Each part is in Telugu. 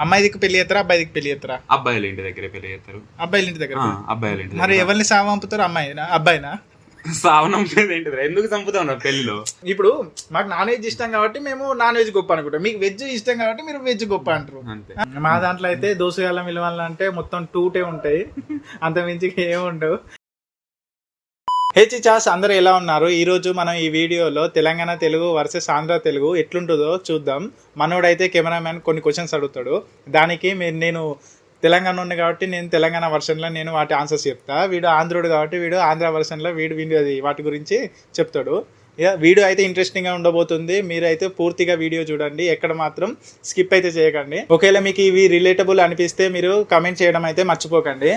అమ్మాయిదికి పెళ్ళి చేస్తారా అబ్బాయిదికి పెళ్ళి చేస్తారా? అబ్బాయిల ఇంటి దగ్గర పెళ్ళి చేస్తారు. అబ్బాయిల ఇంటి దగ్గర? అబ్బాయిల ఇంటి మరి ఎవరిని సాగు పంపుతారు? అమ్మాయినా? అబ్బాయినా? సావనం ఎందుకు చంపుతాం రా పెళ్ళిలో? ఇప్పుడు మాకు నాన్ వెజ్ ఇష్టం కాబట్టి మేము నాన్ వెజ్ గొప్ప అనుకుంటాం. మీకు వెజ్ ఇష్టం కాబట్టి మీరు వెజ్ గొప్ప అంటారు. అంతే. మా దాంట్లో అయితే దోసగాళ్ళ విలువలు అంటే మొత్తం టూటే ఉంటాయి. అంత మించి ఏమి ఉండవు. హెచ్ చాస్ అందరూ ఎలా ఉన్నారు? ఈరోజు మనం ఈ వీడియోలో తెలంగాణ తెలుగు వర్సెస్ ఆంధ్ర తెలుగు ఎట్లుంటుందో చూద్దాం. మనోడైతే కెమెరామ్యాన్ కొన్ని క్వశ్చన్స్ అడుగుతాడు. దానికి మీరు నేను తెలంగాణ ఉంది కాబట్టి నేను తెలంగాణ వర్షన్లో నేను వాటి ఆన్సర్స్ చెప్తా. వీడు ఆంధ్రుడు కాబట్టి వీడు ఆంధ్ర వర్షన్లో వీడు వీడు అది వాటి గురించి చెప్తాడు. ఇక వీడియో అయితే ఇంట్రెస్టింగ్గా ఉండబోతుంది. మీరైతే పూర్తిగా వీడియో చూడండి. ఎక్కడ మాత్రం స్కిప్ అయితే చేయకండి. ఒకవేళ మీకు ఇవి రిలేటబుల్ అనిపిస్తే మీరు కమెంట్ చేయడం అయితే మర్చిపోకండి.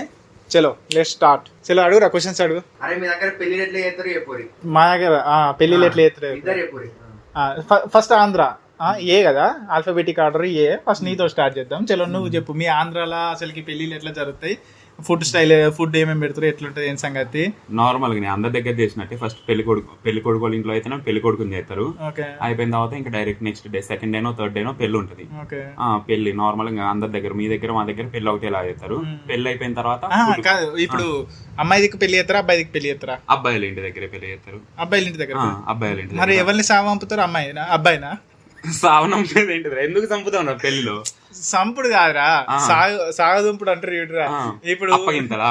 చలో లెట్ స్టార్ట్ చలో అడుగురా క్వశ్చన్స్ అడుగు. అరే మీ దగ్గర పెళ్ళి ఎట్లా చేస్తారు చెప్పురి మా దగ్గర ఆ, పెళ్ళిళ్ళు ఎట్లా ఇద్దరు చేస్తారు ఫస్ట్ ఆంధ్ర. ఆ, ఏ కదా? Alphabetic order A. ఫస్ట్ నీతో స్టార్ట్ చేద్దాం. చలో నువ్వు చెప్పు. మీ ఆంధ్రాలో అసలుకి పెళ్ళిళ్ళు ఎట్లా జరుగుతాయి? ఫుడ్ స్టైల్ ఫుడ్ ఏమేమి పెడతారు ఎట్లుంటది ఏం సంగతి? నార్మల్గా అందరి దగ్గర చేసినట్టే. ఫస్ట్ పెళ్ళి కొడుకు పెళ్ళి కొడుకు వాళ్ళ ఇంట్లో అయితే పెళ్ళి కొడుకుని చేస్తారు. ఓకే. అయిపోయిన తర్వాత ఇంకా డైరెక్ట్ నెక్స్ట్ డే సెకండ్ డేనో థర్డ్ డేనో పెళ్ళి ఉంటది. ఓకే. ఆ పెళ్ళి నార్మల్గా అందరి దగ్గర మీ దగ్గర మా దగ్గర పెళ్ళి ఒకటి ఎలా చేస్తారు? పెళ్ళి అయిపోయిన తర్వాత కాదు ఇప్పుడు అమ్మాయిదికి పెళ్ళి చేస్తారా అబ్బాయిదికి పెళ్ళి చేస్తారా? అబ్బాయిల ఇంటి దగ్గర పెళ్ళి చేస్తారు. అబ్బాయిల ఇంటి దగ్గర అబ్బాయిల ఇంటి మరి దగ్గర. ఎవరిని సాగు పంపుతారు? అమ్మాయినా? అబ్బాయినా? సావనం మీద ఏంటిది రా? ఎందుకు చంపుతాం రా పెళ్ళిలో సంపుడు కాదురా. సాగదుంపుడు అంటారు చూడరా. ఇప్పుడు అప్పగింతలా?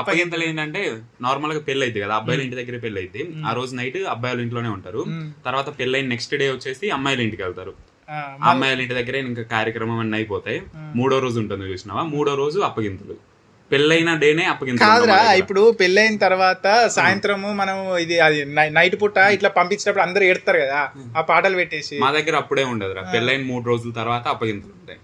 అప్పగింతలు ఏంటంటే నార్మల్గా పెళ్ళి అయితే కదా అబ్బాయిల ఇంటి దగ్గర పెళ్ళి అయితే ఆ రోజు నైట్ అబ్బాయిల ఇంట్లోనే ఉంటారు. తర్వాత పెళ్ళైన నెక్స్ట్ డే వచ్చేసి అమ్మాయిల ఇంటికి వెళ్తారు. అమ్మాయిల ఇంటి దగ్గర ఇంకా కార్యక్రమం అన్ని అయిపోతాయి. మూడో రోజు ఉంటుంది చూసినావా? మూడో రోజు అప్పగింతలు. పెళ్ళైన డేనే అప్పగింతలు కాదురా. ఇప్పుడు పెళ్ళైన తర్వాత సాయంత్రము మనం ఇది అది నైట్ పూట ఇట్లా పంపించినప్పుడు అందరు ఏడతారు కదా ఆ పాటలు పెట్టేసి. మా దగ్గర అప్పుడే ఉండదురా. పెళ్ళైన మూడు రోజుల తర్వాత అప్పగింతలు ఉంటాయి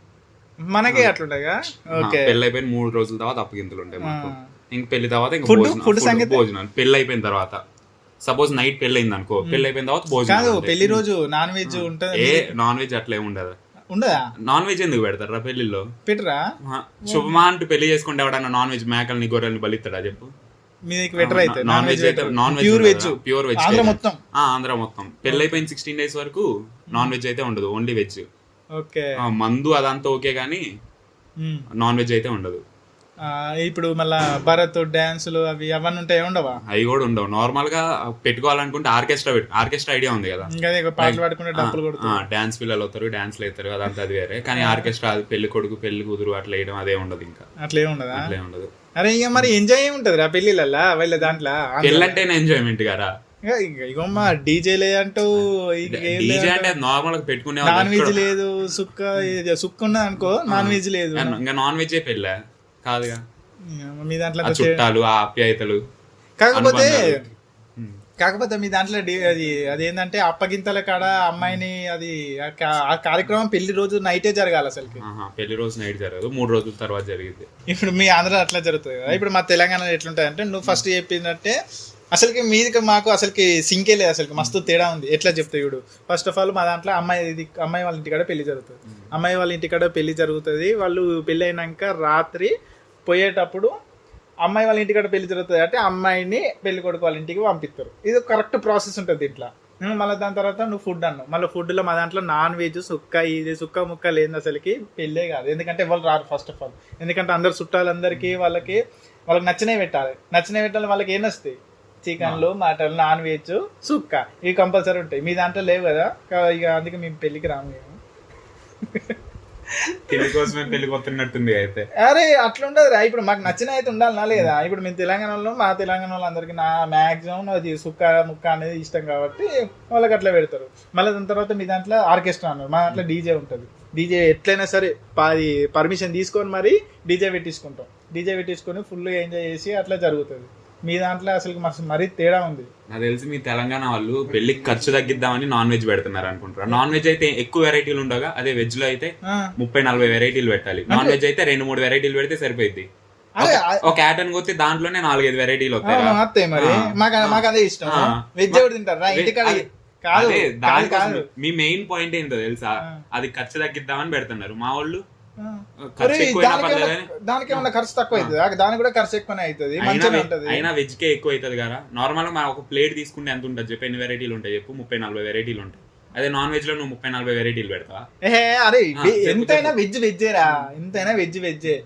మనకే అట్లుండగా ఓకే. పెళ్ళి అయిపోయిన మూడు రోజుల తర్వాత అప్పగింతలు ఉంటాయి మాకు ఇంక పెళ్ళి తర్వాత ఇంకా Food- భోజనం- food food- సంగతి? భోజనం పెళ్ళి అయిపోయిన తర్వాత. సపోజ్ నైట్ పెళ్ళి అయింది అనుకో పెళ్ళి అయిపోయిన తర్వాత భోజనం. పెళ్ళి రోజు నాన్ వెజ్ ఉంటది ఏ నాన్ వెజ్ అట్లా ఉండదు. ఉండదా? నాన్ వెజ్ ఎందుకు పెడతారా పెళ్ళిలో పెట్టరా. శుభమా అంటూ పెళ్ళి చేసుకుంటే ఎవడన్నా నాన్ వెజ్ మేకల్ని గొర్రెల్ని బలిస్తాడా చెప్పు? మీ దగ్గర బెటర్ అయితే? నాన్ వెజ్ అయితే non veg pure veg. Pure veg Andhra మొత్తం. ఆంధ్ర మొత్తం. పెళ్ళి అయిపోయిన సిక్స్టీన్ డేస్ వరకు నాన్ వెజ్ అయితే ఉండదు ఓన్లీ వెజ్. ఓకే. మందు అదంతా ఓకే కానీ. నాన్ వెజ్ అయితే ఉండదు. ఇప్పుడు మళ్ళా భరత్ డాన్సులు అవి అవన్నీ ఉంటాయి ఉండవా? అవి కూడా ఉండవు. నార్మల్గా పెట్టుకోవాలనుకుంటే ఆర్కెస్ట్రా ఆర్కెస్ట్రా ఐడియా ఉంది కదా. పాటలు పాడుకుంటే డబ్బులు డాన్స్ పిల్లలు అవుతారు డాన్స్ అవుతారు అదంతా అది వేరే. కానీ ఆర్కెస్ట్రా అది పెళ్ళి కొడుకు పెళ్ళి కూతురు అట్లా వేయడం అదే ఉండదు ఇంకా. అట్లే ఉండదా? అట్లే ఉండదు. అరే ఇక మరి ఎంజాయ్ ఉంటది రా పెళ్ళిళ్ళల్లా వీళ్ళ దాంట్లో? పెళ్ళి అంటేనే ఎంజాయ్మెంట్ ఇగోమ్మా డీజే అంటూ డీజే అంటే నార్మల్ పెట్టుకునే నాన్ వెజ్ లేదు సుక్క సుక్క ఉన్నది అనుకో నాన్ వెజ్ లేదు. ఇంకా నాన్ వెజ్ పెళ్ళా? కాదుగా. మీ దాంట్లో చుట్టాలు ఆ ఆప్యాయతలు కాకపోతే. కాకపోతే మీ దాంట్లో అది అదేంటంటే అప్పగింతల కాడ అమ్మాయిని అది ఆ కార్యక్రమం పెళ్ళి రోజు నైటే జరగాలి అసలుకి. ఆహా, పెళ్ళి రోజు నైట్ జరగదు మూడు రోజుల తర్వాత జరిగింది ఇప్పుడు మీ ఆంధ్ర అట్లా జరుగుతుంది కదా. ఇప్పుడు మా తెలంగాణలో ఎట్లుంటుంది అంటే నువ్వు ఫస్ట్ చెప్పిందంటే అసలుకి మీదికి మాకు అసలుకి సింకే లేదు అసలుకి మస్తు తేడా ఉంది. ఎట్లా చెప్తా ఇప్పుడు ఫస్ట్ ఆఫ్ ఆల్ మా దాంట్లో అమ్మాయి ఇది అమ్మాయి వాళ్ళ ఇంటికాడ పెళ్ళి జరుగుతుంది. అమ్మాయి వాళ్ళ ఇంటికాడ పెళ్ళి జరుగుతుంది. వాళ్ళు పెళ్ళి అయినాక రాత్రి పోయేటప్పుడు అమ్మాయి వాళ్ళ ఇంటికాడ పెళ్ళి జరుగుతుంది అంటే అమ్మాయిని పెళ్ళి కొడుకు వాళ్ళ ఇంటికి పంపిస్తారు. ఇది కరెక్ట్ ప్రాసెస్ ఉంటుంది ఇట్లా మళ్ళీ దాని తర్వాత నువ్వు ఫుడ్ అన్నావు. మళ్ళీ ఫుడ్లో మా దాంట్లో నాన్ వెజ్ సుక్క ఇది సుక్క ముక్క లేదు అసలుకి పెళ్ళే కాదు. ఎందుకంటే వాళ్ళు రారు ఫస్ట్ ఆఫ్ ఆల్ ఎందుకంటే అందరు చుట్టాలందరికీ వాళ్ళకి వాళ్ళకి నచ్చినవి పెట్టాలి. నచ్చినవి పెట్టాలి వాళ్ళకి ఏం నస్తాయి చికెన్లు మటన్ నాన్ వెజ్ సుక్క. ఇవి కంపల్సరీ ఉంటాయి. మీ దాంట్లో లేవు కదా? ఇక అందుకే మేము పెళ్ళికి రాము మేము. పెళ్ళి కోసమే పెళ్ళి కొత్తున్నట్టుంది అయితే. అరే అట్లా ఉండదు రా. ఇప్పుడు మాకు నచ్చిన అయితే ఉండాలనా లేదా? ఇప్పుడు మేము తెలంగాణలో మా తెలంగాణ వాళ్ళందరికీ నా మాక్సిమం అది సుక్క ముక్క అనేది ఇష్టం కాబట్టి వాళ్ళకి అట్లా పెడతారు. మళ్ళీ దాని తర్వాత మీ దాంట్లో ఆర్కెస్ట్రా అన్నారు. మా దాంట్లో డీజే ఉంటుంది. డీజే ఎట్లయినా సరే అది పర్మిషన్ తీసుకొని మరి డీజే పెట్టించుకుంటాం. డీజే పెట్టించుకొని ఫుల్ ఎంజాయ్ చేసి అట్లా జరుగుతుంది. మీ దాంట్లో అసలు మరీ తేడా ఉంది. నాకు తెలిసి మీ తెలంగాణ వాళ్ళు పెళ్ళికి ఖర్చు తగ్గిద్దామని నాన్ వెజ్ పెడుతున్నారు అనుకుంటారు నాన్ వెజ్ అయితే ఎక్కువ వెరైటీలు ఉండగా అదే వెజ్లో అయితే ముప్పై నలభై వెరైటీలు పెట్టాలి. నాన్ వెజ్ అయితే రెండు మూడు వెరైటీలు పెడితే సరిపోయింది ఒక యాటన్ కొత్తే దాంట్లోనే నాలుగైదు వెరైటీలు వస్తాయి మరి. మాకు అదే ఇష్టం. వెజ్ ఎవరు తింటారా? కాదు కాదు మీ మెయిన్ పాయింట్ ఏంటో తెలుసా? అది ఖర్చు తగ్గిద్దామని పెడుతున్నారు. మా వాళ్ళు పర్లేదని దానికేమన్నా ఖర్చు తక్కువ అవుతుంది దానికి కూడా ఖర్చు ఎక్కువనే అవుతుంది అయినా వెజ్- వెజ్ కే ఎక్కువ అవుతుంది కదా నార్మల్గా ఒక ప్లేట్ తీసుకుంటే ఎంత ఉంటుంది చెప్పు? ఎన్ని వెరైటీలు ఉంటాయి చెప్పు? ముప్పై నలభై వెరైటీలు ఉంటాయి. అదే నాన్ వెజ్లో నువ్వు ముప్పై నలభై వెరైటీలు పెడతావా? ఏ అరే ఎంతైనా వెజ్ వెజ్జేరా ఎంతైనా వెజ్ వెజ్జే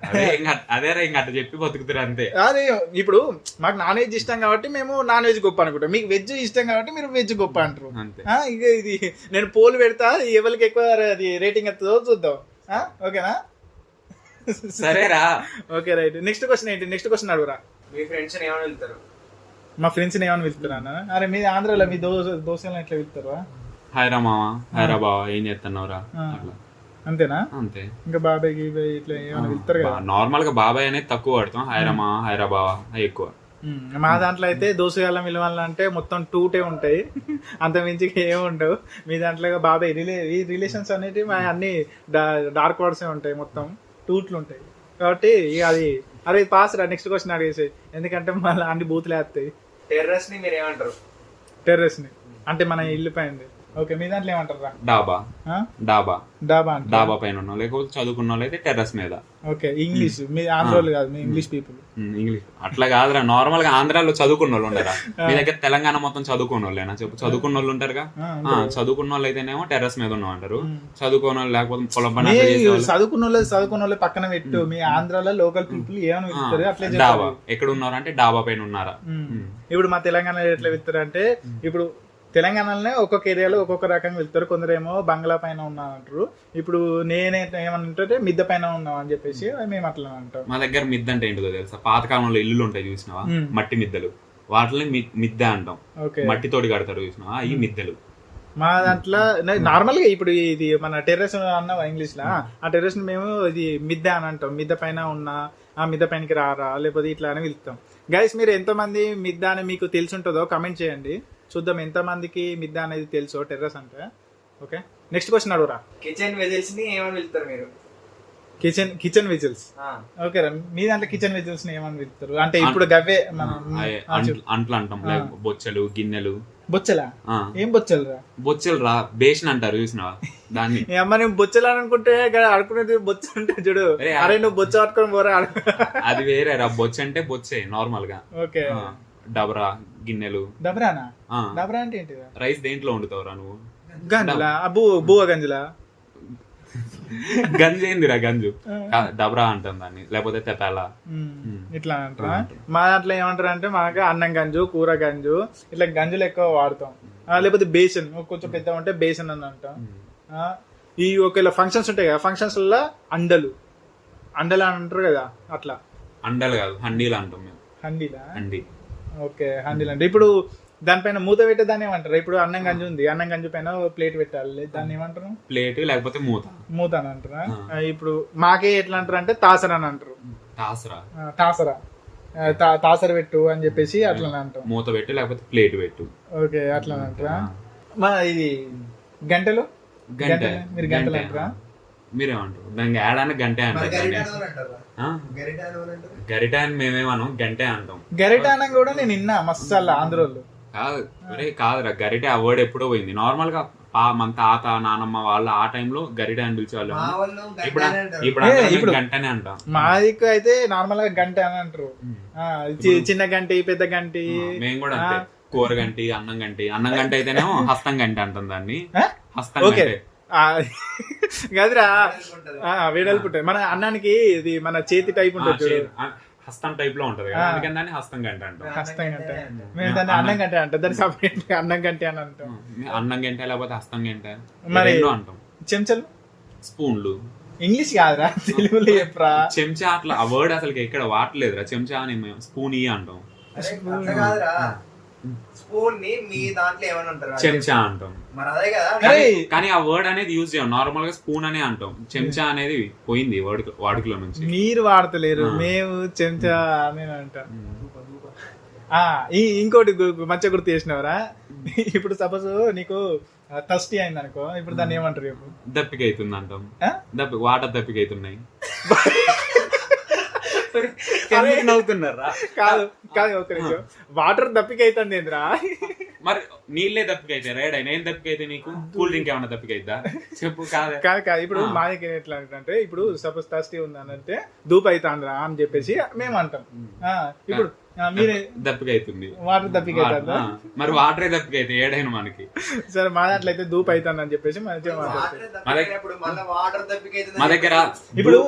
అదే ఇంకా అదేరా ఇంకా అట్లా చెప్పి బతుకుతారు అంతే. అదే ఇప్పుడు మాకు నాన్ వెజ్ ఇష్టం కాబట్టి మేము నాన్ వెజ్ గొప్ప అనుకుంటాం. మీకు వెజ్ ఇష్టం కాబట్టి మీరు వెజ్ గొప్ప అంటారు. ఇక ఇది నేను పోల్ పెడతా ఎవరికి ఎక్కువ అది రేటింగ్ ఎత్తుందో చూద్దాం. ఓకేనా? సరేరా. Okay right. నెక్స్ట్ క్వశ్చన్ ఏంటి? నెక్స్ట్ క్వశ్చన్ అడుగురా. మీ ఫ్రెండ్స్ ఏమైనా వెళ్తారు మా ఫ్రెండ్స్ ఏమని పిలుస్తారా అన్న? అరే మీ ఆంధ్రాలో మీ దోశ దోశలను ఎట్లా హాయ్రా మావా? హాయ్రా బావా ఏం చేస్తున్నావురా. అట్లా. అంతేనా? అంతే. ఇంకా బాబాయ్ గీబాయ్ ఇట్లా ఏమైనా పిలుస్తారు కదా. నార్మల్గా బాబాయ్ అనేది తక్కువ వాడతాం. మావా హాయ్రా బావా అవి ఎక్కువ. మా దాంట్లో అయితే దోసగాళ్ళ విలువాలంటే మొత్తం టూటే ఉంటాయి. అంత మించి ఏమి ఉండవు. మీ దాంట్లో బాబాయ్ రిలే ఈ రిలేషన్స్ అనేటివి మా అన్ని డార్క్ వర్డ్సే ఉంటాయి మొత్తం. టూట్లు ఉంటాయి. కాబట్టి ఇక అది అరే పాస్ రా నెక్స్ట్ క్వశ్చన్ అడిగేసాయి. ఎందుకంటే మళ్ళీ అన్ని బూతులు వేస్తాయి. టెర్రస్ని మీరు ఏమంటారు? టెర్రస్ని. అంటే మన ఇల్లు పైన ఓకే మీ దాంట్లో ఏమంటారు డాబా? డాబా. డాబా డాబా పైన ఉన్నాం లేకపోతే చదువుకున్న వాళ్ళు అయితే టెర్రస్ మీద. Okay English. మీ ఆంధ్రోలు కాదు మీ ఇంగ్లీష్ పీపుల్. ఇంగ్లీష్. అట్లా కాదురా నార్మల్గా ఆంధ్రాలో చదువుకున్న వాళ్ళు ఉండరా మీ దగ్గర తెలంగాణ మొత్తం చదువుకున్న వాళ్ళేనా చెప్పు చదువుకున్న వాళ్ళు ఉంటారుగా చదువుకున్న వాళ్ళు అయితేనేమో టెర్రస్ మీద ఉన్నాం అంటారు. చదువుకోని వాళ్ళు లేకపోతే పొలం పని చదువుకున్న వాళ్ళు చదువుకున్న వాళ్ళు పక్కన పెట్టు. మీ ఆంధ్రాలో లోకల్ పీపుల్ ఏమని పిలుస్తారు అట్లే డాబా. ఎక్కడ ఉన్నారు అంటే డాబా పైన ఉన్నారా. ఇప్పుడు మా తెలంగాణలో ఎట్లా వెళ్తారు అంటే ఇప్పుడు తెలంగాణలోనే ఒక్కొక్క ఏరియాలో ఒక్కొక్క రకంగా వెళ్తారు. కొందరేమో బంగ్లా పైన ఉన్నా అంటారు ఇప్పుడు నేనే ఏమంటే మిద్దె పైన ఉన్నాం అని చెప్పేసి మేము. అట్లా అంటాం. మా దగ్గర మిద్ద అంటే ఏంటిదో తెలుసా? పాతకాలంలో ఇల్లులు ఉంటాయి చూసినావా. మట్టి మిద్దలు. వాటిని మిద్దె అంటాం. ఓకే. మట్టితోటి కడతారు చూసినావా? ఈ మిద్దెలు. మా దాంట్లో నార్మల్గా ఇప్పుడు ఇది మన టెర్రస్ అన్నావా ఇంగ్లీష్ లా ఆ టెర్రస్ మేము ఇది మిద్దె అని అంటాం. మిద్దె పైన ఉన్నా ఆ మిద్దె పైనకి రారా లేకపోతే ఇట్లా అని పిలుస్తాం గైస్ మీరు ఎంత మంది మిద్దె అని మీకు తెలిసి ఉంటుందో కమెంట్ చేయండి. చూద్దాం ఎంత మందికి మిద్దె అనేది తెలుసో టెర్రస్ అంటే. ఓకే? నెక్స్ట్ క్వశ్చన్ అడుగురా. కిచెన్ వెజిల్స్ని ఏమని వెళ్తారు మీరు? Kitchen kitchen vessels. ఆ, ఓకే రా మీ దాంట్లో కిచెన్ విజిల్స్ని ఏమని పిలుస్తారు? అంటే ఇప్పుడు గవ్వే మనం. అంట్లు- అంటాం బొచ్చలు గిన్నెలు. బొచ్చలా? ఆ. ఏం బొచ్చలు రా? బొచ్చలు రా బేషన్ అంటారు చూసినావా? దాన్ని. అమ్మ నేను బొచ్చలు అని అనుకుంటే అడుకునేది బొచ్చ అంటే చూడు. అరే, నువ్వు బొచ్చ పట్టుకొని పోరా. అది వేరే రా బొచ్చ అంటే బొచ్చే నార్మల్గా. ఓకే. ఆ, డబరా గిన్నెలు. దబరానా ఆ. దబరా అంటే ఏంటిదా? రైస్ దేంట్లో వండుతావురా నువ్వు? గంజులా? అబ్బు బువ్వ గంజులా? గంజు ఏందిరా గంజు? కా- డబరా అంటాం దాన్ని లేకపోతే తెపాలా. ఉమ్, ఇట్లా అంటారా మా దాంట్లో ఏమంటారు అంటే మనకి అన్నం గంజు కూర గంజు ఇట్లా గంజులు ఎక్కువ వాడతాం. ఆ, లేకపోతే బేసన్ కొంచెం పెద్ద ఉంటే బేసన్ అని అంటాం. ఆ, ఈ ఒకవేళ ఫంక్షన్స్ ఉంటాయి కదా ఫంక్షన్స్లో అండలు. అండలు అని అంటారు కదా అట్లా. అండలు కాదు హండీలు అంటాం మేము. హండీలా? హండీ. ఓకే హండీలు అంటే ఇప్పుడు దానిపైన మూత పెట్టే దాన్ని ఏమంటారు? ఇప్పుడు అన్నం గంజు ఉంది. అన్నం గంజు పైన ప్లేట్ పెట్టాలి. దాన్ని ఏమంటారు? ప్లేట్ లేకపోతే మూత. మూత అని అంటారా? ఇప్పుడు మాకే ఎట్లా అంటారు అంటే తాసర అని అంటారు. తాసర. ఆ, తా- తాసర పెట్టు అని చెప్పేసి అట్లా అంటాం మూత పెట్టు లేకపోతే ప్లేట్ పెట్టు. ఓకే అట్లా అంటారా? మా ఇది గంటలు? గంట? మీరు గంటలు అంటారా? మీరేమంటారు? దానికి ఏడానికి గంటే అంటారు? గరిట అని మేమేమనం గంటే అంటాం. గరిట అన్నం కూడా నేను విన్నా మస్తు ఆంధ్రోళ్ళు. కాదు ఒరే కాదురా గరిటె ఆ వర్డ్ ఎప్పుడో పోయింది. నార్మల్గా మన తాత నానమ్మ వాళ్ళు ఆ టైంలో గరిటె అని పిలిచేవాళ్ళు. మా వాళ్ళు గంట ఇప్పుడు అని. ఇప్పుడు గంటనే అంటాం. మా దిక్కు అయితే నార్మల్గా గంట అని అంటారు. చిన్న గంటి పెద్ద గంటి. మేము కూడా అంతే. కూర గంటి అన్నం గంటి. అన్నం గంట అయితేనేమో హస్తం గంట అంటాం దాన్ని? హస్తం గంటే. గదిరా ఆ, వేడల్పు మన అన్నానికి ఇది మన చేతి టైప్ ఉంటుంది హస్తం టైప్లో ఉంటది కదా. అందుకని దాన్ని హస్తం గంట అంటాం. హస్తం గంట. మేము దాన్ని అన్నం గంట అంటాం. దాన్ని సపరేట్ అన్నం గంట అని అంటాం. అన్నం గంట లేకపోతే హస్తం గంట? మరి- అంటాం. చెంచలు? స్పూన్లు. ఇంగ్లీష్ కాదురా. తెలుగులో చెప్పరా చెంచా అట్లా ఆ వర్డ్ అసలు ఎక్కడ వాడలేదురా. చెంచా అని మేము స్పూన్ ఇ అంటాం. స్పూన్ని మీ దాంట్లో ఏమని అంటారు చెంచా అంటాం. మరి అదే కదా. కానీ ఆ వర్డ్ అనేది యూజ్ చేయం నార్మల్గా స్పూన్ అనే అంటాం. చెంచా అనేది పోయింది వర్డ్ వాడుకలో నుంచి. మీరు వాడతలేరు. మేము చెంచా అని అంటాం. ఆ, ఈ ఇంకోటి మంచిగా గుర్తు చేసినవరా? ఇప్పుడు సపోజ్ నీకు టస్టీ అయింది అనుకో ఇప్పుడు దాన్ని ఏమంటారు దప్పిక అవుతుంది అంటాం? దప్పి వాటర్ దప్పిక అవుతున్నాయి నవ్వుతున్నారా? కాదు కాదు ఒక నిమిషం. వాటర్ దప్పికైతుంది ఏంద్రా? మరి నీళ్ళే దప్పిక అయితే రైడ్ అయినా ఏం దప్పిక అయితే నీకు? కూల్ డ్రింక్ ఏమైనా దప్పిక అయిద్దా చెప్పు కాదే. కాదు కాదు ఇప్పుడు మా దగ్గర ఎట్లా అంటే ఇప్పుడు సపోజ్ టస్టీ ఉంది అని అంటే దూప్ అవుతాందిరా అని చెప్పేసి మేము అంటాం ఇప్పుడు మీరే దప్పిక అవుతుంది వాటర్ దప్పిక అవుతుందా మరి వాటరే దప్పిక అయితే ఏడైనా మనకి. సరే మా దాంట్లో అయితే దూపు అవుతుంది అని చెప్పేసి మంచిగా మాట్లాడుతుంది వాటర్ మా దగ్గర- ఇప్పుడు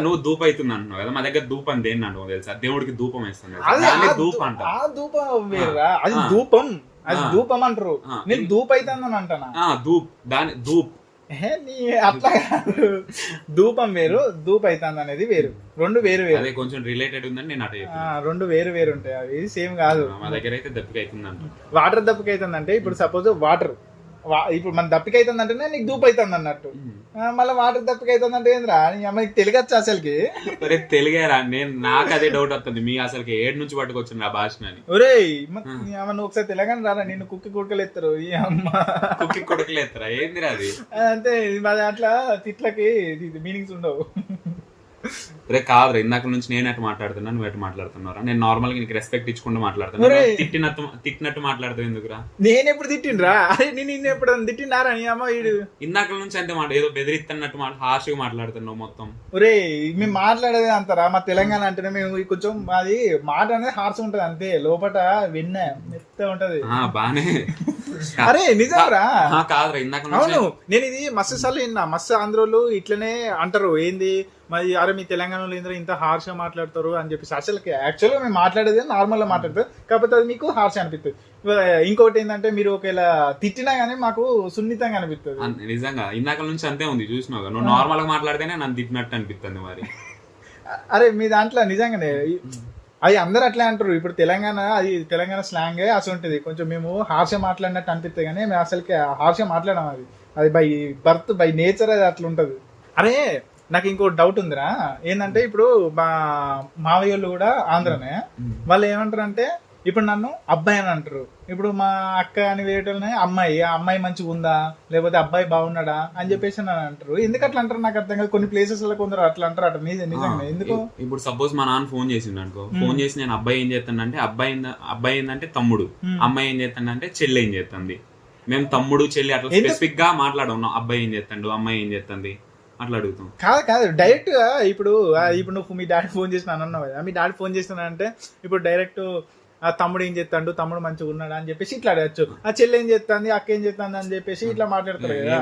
నువ్వు ధూప అవుతుంది అంటున్నావు కదా మా దగ్గర ధూపం దేన్ని అంటావు తెలుసా? దేవుడికి ధూపం వేస్తాను అది దాన్ని ఆ ధూప దూ- అంట ఆ ధూపం వేరురా అది. ధూపం అది ఆ. ధూపం అంటారు. నేను ధూప్ అవుతుందని అంటానా? ఆ ధూప్ దాని ధూప్. నీ అట్లా కాదు. ధూపం వేరు ధూప్ అవుతుంది అనేది వేరు. రెండు వేరు వేరు. అదే కొంచెం రిలేటెడ్ ఉందని నేను అటు రెండు వేరు వేరు ఉంటాయి అవి. సేమ్ కాదు. మా దగ్గర అయితే దప్పిక అవుతుంది అంట వాటర్ దప్పిక అవుతుందంటే ఇప్పుడు సపోజ్ వాటర్ ఇప్పుడు మన దప్పిక అవుతుంది అంటేనే నీకు దూపు అవుతుంది అన్నట్టు మళ్ళీ వాటర్ దప్పిక అవుతుంది అంటే ఏంద్రా? నీ అమ్మాయికి తెలుగచ్చు అసలుకి? సరే తెలుగేరా నేను నాకు అదే డౌట్ వస్తుంది. మీ అసలుకి ఏడు నుంచి పట్టుకొచ్చింది ఆ భాషని ఒరేయ్ మ- నీ అమ్మ నువ్వు ఒకసారి తెలంగాణ రారా? నిన్ను కుక్కి కుక్కలు ఎత్తారు ఈ అమ్మ. కుక్కి కొడుకులేస్తారా ఏందిరా అది? అంటే అట్లా తిట్లకి మీనింగ్స్ ఉండవు. రే కాదురా ఇందాక నుంచి నేను ఎటు మాట్లాడుతున్నా నువ్వు ఎటు మాట్లాడుతున్నారా నేను నార్మల్గా నీకు రెస్పెక్ట్ ఇచ్చుకుంటూ మాట్లాడుతున్నా. తిట్టినట్టు తిట్టినట్టు మాట్లాడుతావు ఎందుకురా? నేను ఎప్పుడు తిట్టిండ్రా? నేను నిన్ను ఎప్పుడు తిట్టిండారా నీ అమ్మ వీడు? ఇందాక నుంచి అంటే మాట ఏదో బెదిరిస్తున్నట్టు మాట హార్ష్గా మాట్లాడుతున్నావు మొత్తం. ఒరే మేము మాట్లాడేది అంటారా మా తెలంగాణ అంటేనే మేము కొంచెం మాది మాట అనేది హార్స్ ఉంటది అంతే. లోపట వెన్న మెత్త ఉంటది. బానే. అరే నిజంరా? కాదురా ఇందాక అవును నేను ఇది మస్తు సార్లు విన్నా. మస్తు ఆంధ్రోలు ఇట్లనే అంటారు. ఏంది? మరి అరే మీ తెలంగాణలో ఏంద్రా ఇంత హార్ష్గా మాట్లాడతారు అని చెప్పేసి అసలు యాక్చువల్గా మేము మాట్లాడేది నార్మల్గా మాట్లాడతారు. కాకపోతే అది మీకు హార్ష్ అనిపిస్తుంది ఇంకోటి ఏంటంటే మీరు ఒకవేళ తిట్టినా గానీ మాకు సున్నితంగా అనిపిస్తుంది అన్- నిజంగా. ఇందాక నుంచి అంతే ఉంది చూసినావు. నువ్వు నార్మల్గా మాట్లాడితేనే నన్ను తిట్టినట్టు అనిపిస్తుంది మరి. అరే మీ దాంట్లో నిజంగానే అది అందరు అట్లే అంటారు. ఇప్పుడు తెలంగాణ అది తెలంగాణ స్లాంగ్ అసలు ఉంటుంది. కొంచెం మేము హార్ష మాట్లాడినట్టు అనిపిస్తుంది కానీ మేము అసలుకి హార్ష మాట్లాడడం అది. అది బై బర్త్ బై నేచర్ అది అట్లా ఉంటది అరే నాకు ఇంకో డౌట్ ఉందిరా. ఏంటంటే ఇప్పుడు మా మావయ్య వాళ్ళు కూడా ఆంధ్రనే. వాళ్ళు ఏమంటారు అంటే ఇప్పుడు నన్ను అబ్బాయి అని అంటారు. ఇప్పుడు మా అక్క అని వేయటంలోనే అమ్మాయి ఆ అమ్మాయి మంచిగా ఉందా? లేకపోతే అబ్బాయి బాగున్నాడా? అని చెప్పేసి నన్ను అంటారు. ఎందుకు అట్లా అంటారు నాకు అర్థం కాదు. కొన్ని ప్లేసెస్లో కొందరు అట్లా అంటారు అట్లా నిజ- నిజంగా ఎందుకు? ఇప్పుడు సపోజ్ మా నాన్న ఫోన్ చేసిండు అనుకో ఫోన్ చేసి నేను అబ్బాయి ఏం చేస్తానంటే అబ్బాయి అబ్బాయి ఏంటంటే తమ్ముడు. అమ్మాయి ఏం చేస్తానంటే చెల్లి ఏం చేస్తుంది? మేము తమ్ముడు చెల్లి అట్లా? స్పెసిఫిక్గా మాట్లాడున్నాం అబ్బాయి ఏం చేస్తాడు? అమ్మాయి ఏం చేస్తుంది? అట్లా అడుగుతాం. కాదు కాదు డైరెక్ట్గా ఇప్పుడు ఇప్పుడు నువ్వు మీ డాడీ ఫోన్ చేసిన అన్నావు కదా మీ డాడీ ఫోన్ చేస్తున్నా అంటే ఇప్పుడు డైరెక్ట్ ఆ తమ్ముడు ఏం చేస్తాడు తమ్ముడు మంచిగా ఉన్నాడా అని చెప్పేసి ఇట్లా అడగచ్చు. ఆ చెల్లి ఏం చేస్తుంది అక్క ఏం చేస్తుంది అని చెప్పేసి ఇట్లా మాట్లాడతారు కదా.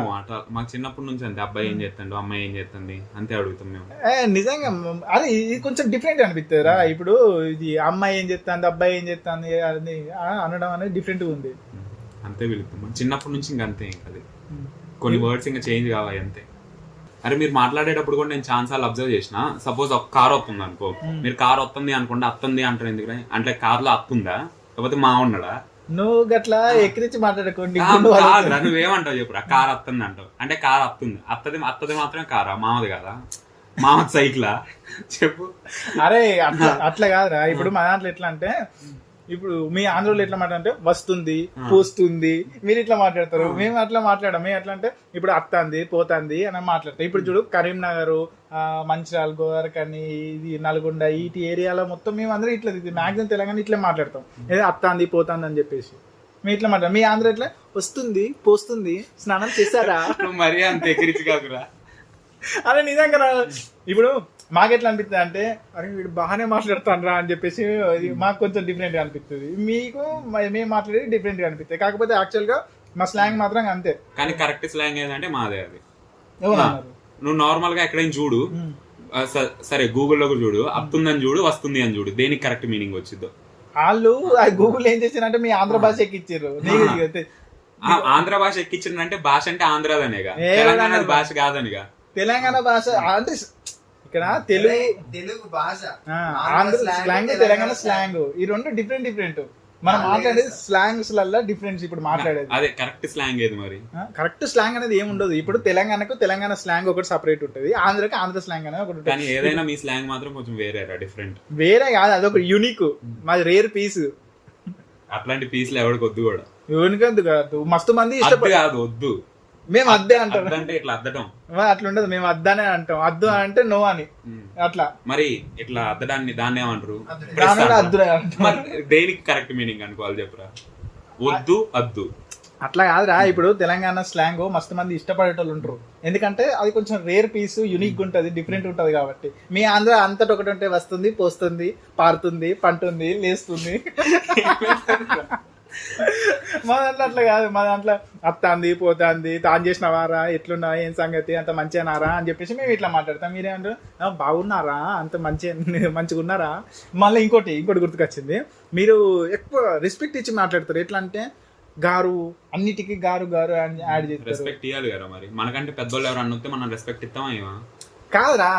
మాకు చిన్నప్పటి నుంచి అంతే అబ్బాయి ఏం చేస్తాడు అమ్మాయి ఏం చేస్తుంది అంతే అడుగుతాం మేము. ఏ, నిజంగా అదే ఇది కొంచెం డిఫరెంట్ అనిపిస్తుందిరా ఇప్పుడు ఇది అమ్మాయి ఏం చేస్తుంది అబ్బాయి ఏం చేస్తుంది ఆ, అనడం అనేది డిఫరెంట్ ఉంది. అంతే పిలుస్తాం. చిన్నప్పటి నుంచి ఇంక అంతే ఇంకా అది. కొన్ని వర్డ్స్ ఇంకా చేంజ్ కావాలి అంతే. అరే మీరు మాట్లాడేటప్పుడు కూడా నేను ఛాన్స్ సార్లు అబ్జర్వ్ చేసిన సపోజ్ ఒక కార్ వస్తుంది అనుకో మీరు కార్ వస్తుంది అనుకోండి అత్తుంది అంటారు ఎందుకు అంటే కార్లో అత్తుందా? లేకపోతే మా ఉన్నాడా? నువ్వు గట్లా ఎక్కిరించి మాట్లాడుకోండి. నువ్వేమంటావు చెప్పురా కార్ అత్తుంది అంటావు. అంటే కార్ అత్తుంది. అత్తది అత్తది మాత్రమే కారా మామది కదా? మామది సైకిలా? చెప్పు. అరే అట్లా అట్లా కాదురా. ఇప్పుడు మా దాంట్లో ఎట్లా అంటే ఇప్పుడు మీ ఆంధ్రలో ఎట్లా మాట్లాడంటే వస్తుంది పోస్తుంది. మీరు ఇట్లా మాట్లాడతారు. మేము అట్లా మాట్లాడాం మేము ఎట్లా అంటే ఇప్పుడు అత్తంది పోతుంది అని మాట్లాడతాం ఇప్పుడు చూడు కరీంనగర్ మంచిర్యాల గోదావరికని ఇది నల్గొండ ఇటు ఏరియాలో మొత్తం మేము అందరం ఇట్లా మాక్సిమం తెలంగాణ ఇట్లా మాట్లాడతాం. ఏదో అత్తాంది పోతుంది అని చెప్పేసి. మేము ఇట్లా మాట్లాడతాం మీ ఆంధ్ర ఎట్లా? వస్తుంది పోస్తుంది. స్నానం చేశారా? నువ్వు మరీ అంత ఎక్కిరిచి కాదురా. అరే నిజంగా రా. ఇప్పుడు మాకెట్లా అనిపిస్తుంది అంటే అరే వీడు బాగానే మాట్లాడుతాను అని చెప్పేసి మాకు కొంచెం డిఫరెంట్గా అనిపిస్తుంది మీకు మేము మాట్లాడేది డిఫరెంట్గా అనిపిస్తుంది కాకపోతే యాక్చువల్గా మా స్లాంగ్ మాత్రం అంతే. కానీ కరెక్ట్ స్లాంగ్ ఏంటంటే మాదే అది. నువ్వు నార్మల్గా ఎక్కడైనా చూడు సరే గూగుల్లో కూడా చూడు అత్తుందని చూడు వస్తుంది అని చూడు దేనికి కరెక్ట్ మీనింగ్ వచ్చిందో వాళ్ళు గూగుల్ ఏం చేశారంటే మీ ఆంధ్ర భాష ఎక్కిచ్చారు ఆంధ్ర భాష ఎక్కించిందంటే భాష అంటే ఆంధ్రాదనేగా. తెలంగాణ? భాష కాదనిగా. తెలంగాణ భాష అంటే ఇక్కడ తెలుగు తెలుగు భాష. ఆంధ్ర స్లాంగ్ తెలంగాణ స్లాంగ్ ఈ రెండు డిఫరెంట్ డిఫరెంట్ మనం మాట్లాడేది. స్లాంగ్స్ లల్లో డిఫరెన్స్ ఇప్పుడు మాట్లాడేది. అదే కరెక్ట్ స్లాంగ్ ఏది మరి? కరెక్ట్ స్లాంగ్ అనేది ఏమి ఉండదు. ఇప్పుడు తెలంగాణకు తెలంగాణ స్లాంగ్ ఒకటి సపరేట్ ఉంటుంది. ఆంధ్రకి ఆంధ్ర స్లాంగ్ అనేది ఒకటి ఉంటుంది. కానీ ఏదైనా మీ స్లాంగ్ మాత్రం కొంచెం వేరేరా డిఫరెంట్ వేరే కాదు అదొక యూనిక్ మాది రేర్ పీస్ అట్లాంటి పీస్లు ఎవరికి వద్దు కూడా. యూనిక్ ఎందుకు కాదు? మస్తు మంది అద్దు ఇష్టపడ కాదు వద్దు. మేము అద్దే అంటాం. అద్దంటే ఇట్లా అద్దటం అట్లా ఉండదు మేము అద్దనే అంటాం. అద్దు అంటే నో అని. ఉమ్. అట్లా. మరి ఇట్లా అద్దడాన్ని దాన్ని ఏమంటారు? అంటాం. దేనికి కరెక్ట్ మీనింగ్ అనుకోవాలి చెప్పురా? వద్దు అద్దు. అట్లా కాదురా ఇప్పుడు తెలంగాణ స్లాంగ్ మస్తు మంది ఇష్టపడేటోళ్ళు ఉంటారు ఎందుకంటే అది కొంచెం రేర్ పీస్ యునిక్ ఉంటది డిఫరెంట్ ఉంటది కాబట్టి. మీ ఆంధ్ర అంతటి ఒకటి ఉంటే వస్తుంది పోస్తుంది పారుతుంది పంటుంది లేస్తుంది. మా దాంట్లో అట్లా కాదు మా దాంట్లో అత్తాంది పోతాంది తాను చేసినవారా ఎట్లున్నా ఏం సంగతి అంత మంచిగానారా అని చెప్పేసి మేము ఇట్లా మాట్లాడతాం. మీరేమంటారు? "ఆ, బాగున్నారా? అంత మంచి మంచిగా ఉన్నారా? మళ్ళీ ఇంకోటి ఇంకోటి గుర్తుకొచ్చింది. మీరు ఎక్కువ రెస్పెక్ట్ ఇచ్చి మాట్లాడతారు. ఎట్లా అంటే గారు అన్నిటికీ గారు గారు అని యాడ్ చేస్తారు. రెస్పెక్ట్ ఇవ్వాలి కదా మరి. మనకంటే పెద్దోళ్ళు ఎవరు అన్నొస్తే మనం రెస్పెక్ట్ ఇస్తామా ఏమా కాదురా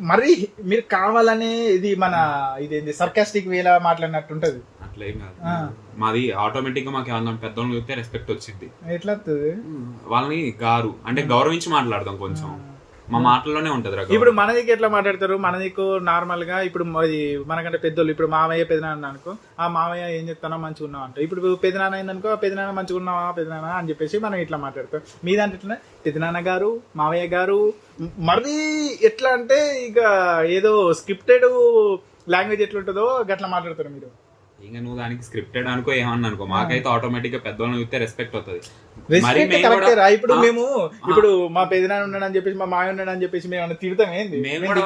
మరి మీరు కావాలనే ఇది మన ఇదేంది సర్కాస్టిక్ వేలా మాట్లాడినట్టు ఉంటది అట్లా ఏం కాదు. మాది ఆటోమేటిక్గా మాకు ఏమన్నా పెద్దోళ్ళు చూస్తే రెస్పెక్ట్ వచ్చింది. ఎట్లా వాళ్ళని గారు అంటే గౌరవించి మాట్లాడదాం కొంచెం. మా మాటల్లోనే ఉంటది ఇప్పుడు మన దిక్కు ఎట్లా మాట్లాడతారు? మన దిక్కు నార్మల్గా ఇప్పుడు మనకంటే పెద్దోళ్ళు ఇప్పుడు మామయ్య పెదనాన్న అనుకో ఆ మామయ్య ఏం చెప్తానో మంచిగా ఉన్నావు అంట. ఇప్పుడు పెదనాన్న అయిందనుకో పెదనాన్న మంచిగా ఉన్నావా? పెదనాన్న అని చెప్పేసి మనం ఇట్లా మాట్లాడతాం. మీ దాంట్లో ఎట్లా? పెదనాన్న గారు మామయ్య గారు మరీ ఎట్లా అంటే ఇక ఏదో స్క్రిప్టెడ్ లాంగ్వేజ్ ఎట్లుంటుందో గట్లా మాట్లాడతారు మీరు. ఇంకా నువ్వు దానికి స్క్రిప్టెడ్ అనుకో ఏమన్నా అనుకో. మాకైతే ఆటోమేటిక్గా పెద్దోళ్ళని చూస్తే రెస్పెక్ట్ అవుతుంది ఇప్పుడు మేము ఇప్పుడు మా పెదనాన్న ఉన్నాడు అని చెప్పేసి మా మాయ ఉన్నాడు అని చెప్పేసి మేము తిడతాం ఏంది? మేము కూడా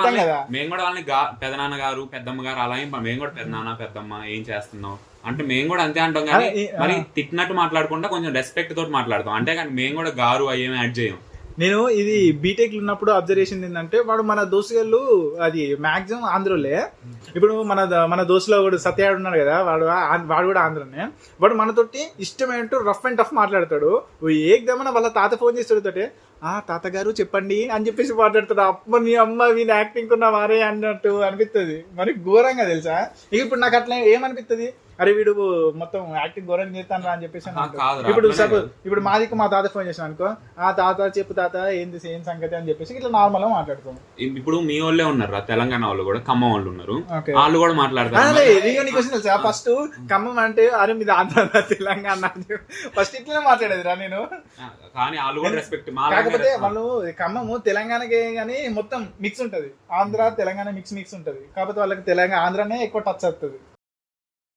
మేము కూడా వాళ్ళని పెదనాన్న గారు పెద్దమ్మ గారు అలా ఏం మేము కూడా పెద్దనాన్న పెద్దమ్మ ఏం చేస్తున్నావు? అంటే మేము కూడా అంతే అంటాం కానీ మరి తిట్టినట్టు మాట్లాడకుండా కొంచెం రెస్పెక్ట్ తోటి మాట్లాడతాం. అంటే కానీ మేము కూడా గారు అయ్యేమి యాడ్ చేయం. నేను ఇది బీటెక్ ఉన్నప్పుడు అబ్జర్వేషన్ ఏంటంటే వాడు మన దోస్తుగాళ్ళు అది మాక్సిమం ఆంధ్రోలే. ఇప్పుడు మన మన దోస్తులో కూడా సత్యాడు ఉన్నాడు కదా వాడు వాడు కూడా ఆంధ్రనే. వాడు మనతోటి ఇష్టమేంటో రఫ్ అండ్ టఫ్ మాట్లాడతాడు. ఏకదమన వాళ్ళ తాత ఫోన్ చేస్తాడు తోటే. ఆ తాతగారు చెప్పండి అని చెప్పేసి మాట్లాడతాడు. అమ్మ నీ అమ్మ వీని యాక్టింగ్ కున్న వారే అన్నట్టు అనిపిస్తుంది మరి ఘోరంగా తెలుసా? ఇక ఇప్పుడు నాకు అట్లా ఏమనిపిస్తుంది అరే వీడు మొత్తం యాక్టింగ్ ఘోరంగా చేస్తాను రా అని చెప్పేసి ఇప్పుడు సపోజ్. ఇప్పుడు మాదికి మా తాత ఫోన్ చేసాను అనుకో ఆ తాత చెప్పు తాత ఏంది సేమ్ సంగతి అని చెప్పేసి ఇట్లా నార్మల్గా మాట్లాడుతాం. ఇప్పుడు మీ వాళ్ళే ఉన్నారు తెలంగాణ వాళ్ళు కూడా ఖమ్మం వాళ్ళు ఉన్నారు. వాళ్ళు కూడా మాట్లాడతారు అదే నీకు నీకు వచ్చింది తెలుసా? ఫస్ట్ ఖమ్మం అంటే అరే మీది ఆంధ్ర తెలంగాణ ఫస్ట్ ఇట్లనే మాట్లాడేది రా నేను. కానీ వాళ్ళు కూడా రెస్పెక్ట్ కాకపోతే వాళ్ళు ఖమ్మము తెలంగాణకే కానీ మొత్తం మిక్స్ ఉంటది. ఆంధ్ర తెలంగాణ మిక్స్ మిక్స్ ఉంటది. కాకపోతే వాళ్ళకి తెలంగాణ ఆంధ్రనే ఎక్కువ టచ్ అవుతుంది